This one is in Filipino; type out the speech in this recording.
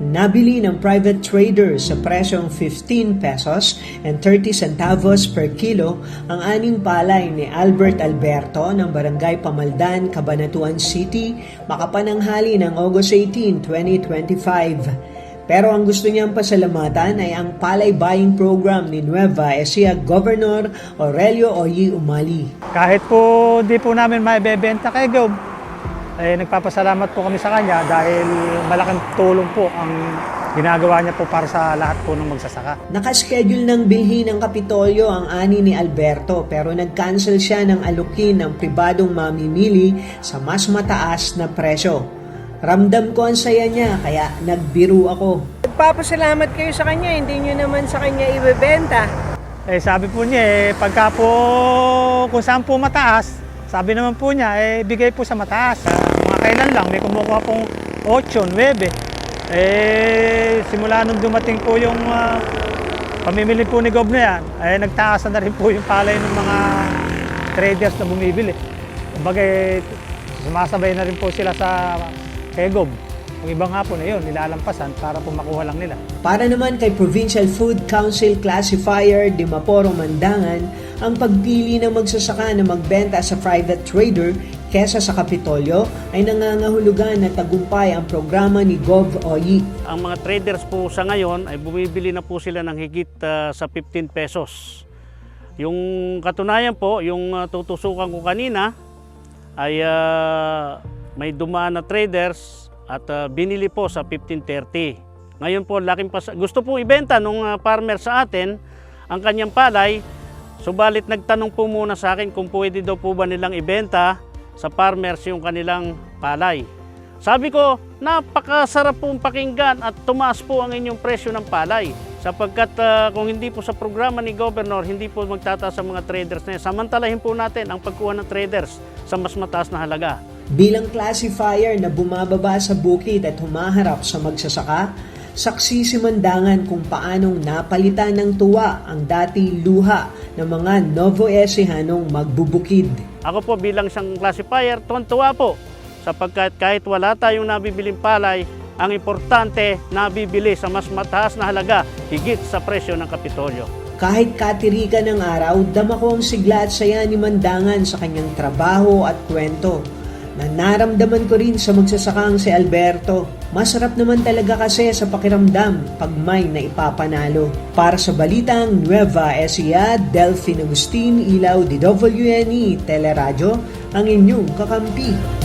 Nabili ng private trader sa presyong 15 pesos and 30 centavos per kilo ang aning palay ni Albert Alberto ng Barangay Pamaldan, Cabanatuan City, makapananghali ng August 18, 2025. Pero ang gusto niyang pasalamatan ay ang palay buying program ni Nueva Ecija Governor Aurelio Oyi Umali. Kahit po di po namin maibebenta kay Gob, eh, nagpapasalamat po kami sa kanya dahil malaking tulong po ang ginagawa niya po para sa lahat po ng magsasaka. Nakaschedule ng bilhin ng Kapitolyo ang ani ni Alberto pero nag-cancel siya ng alukin ng pribadong mamimili sa mas mataas na presyo. Ramdam ko ang saya niya kaya nagbiro ako. Nagpapasalamat kayo sa kanya, hindi nyo naman sa kanya ibebenta. Eh, sabi po niya, eh, pagka po kung saan po mataas, sabi naman po niya, eh, bigay po sa mataas. Kailan lang, may kumukuha pong 8, 9. Eh, simula nung dumating po yung ah, pamimili po ni Gob na yan, eh, nagtaas na rin po yung palay ng mga traders na bumibili. Kumbaga, eh, sumasabay na rin po sila sa kay Gob. Yung ibang hapon na yun, nilalampasan para po makuha lang nila. Para naman kay Provincial Food Council Classifier de Maporo Mandangan, ang pagpili ng magsasaka na magbenta sa private trader kesa sa Kapitolyo ay nangangahulugan na tagumpay ang programa ni Gov. Oyi. Ang mga traders po sa ngayon ay bumibili na po sila ng higit ah, sa 15 pesos. Yung katunayan po, yung ah, tutusukan ko kanina ay ah, may dumaan na traders at ah, binili po sa 15.30. Ngayon po, laking pas- gusto po ibenta nung ah, farmer sa atin ang kanyang palay. Subalit nagtanong po muna sa akin kung pwede daw po ba nilang ibenta sa farmers yung kanilang palay. Sabi ko, napakasarap pong pakinggan at tumaas po ang inyong presyo ng palay. Sapagkat ah, kung hindi po sa programa ni Governor, hindi po magtataas ang mga traders na yan. Samantalahin po natin ang pagkuha ng traders sa mas mataas na halaga. Bilang classifier na bumababa sa bukid at humaharap sa magsasaka, saksi si Mandangan kung paanong napalitan ng tuwa ang dati luha ng mga Novo Ecihanong magbubukid. Ako po bilang isang classifier, tuwan-tuwa po. Sapagkat kahit wala tayong nabibiling palay, ang importante nabibili sa mas mataas na halaga higit sa presyo ng Kapitolyo. Kahit katirikan ng araw, dama ko ang sigla at saya ni Mandangan sa kanyang trabaho at kwento. Na naramdaman ko rin sa magsasakang si Alberto. Masarap naman talaga kasi sa pakiramdam pag may naipapanalo. Para sa balitang Nueva Ecija, Delphine Agustin, Ilaw, DWNE, Teleradyo, ang inyong kakampi.